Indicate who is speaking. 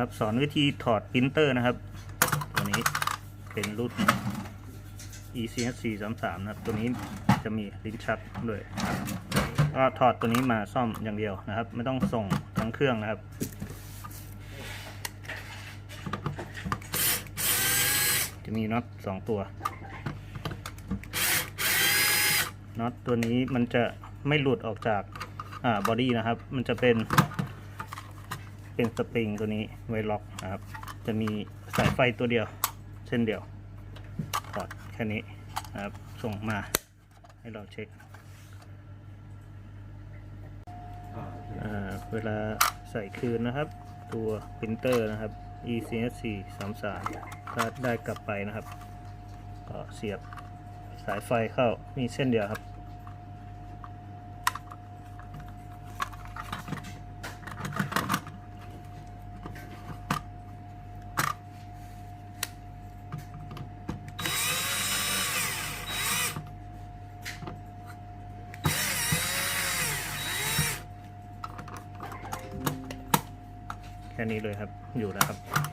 Speaker 1: ครับสอนวิธีถอดปรินเตอร์นะครับ ตัวนี้เป็นรุ่น ECS 4 3 3นะครับ ตัวนี้จะมีลิ้นชักด้วยก็ถอดตัวนี้มาซ่อมอย่างเดียวนะครับ ไม่ต้องส่งทั้งเครื่องนะครับจะมีน็อตสองตัวน็อตตัวนี้มันจะไม่หลุดออกจากอ่าบอดี้นะครับ มันจะเป็น เป็นสปริงตัวนี้ไว้ล็อกนะครับ จะมีสายไฟตัวเดียวเส้นเดียวถอดแค่นี้นะครับส่งมาให้เราเช็คเวลาใส่คืนนะครับ ตัวปรินเตอร์นะครับ ECS 4 3 3ถ้าได้กลับไปนะครับ ก็เสียบสายไฟเข้ามีเส้นเดียวครับ แค่นี้เลยครับอยู่แล้วครับ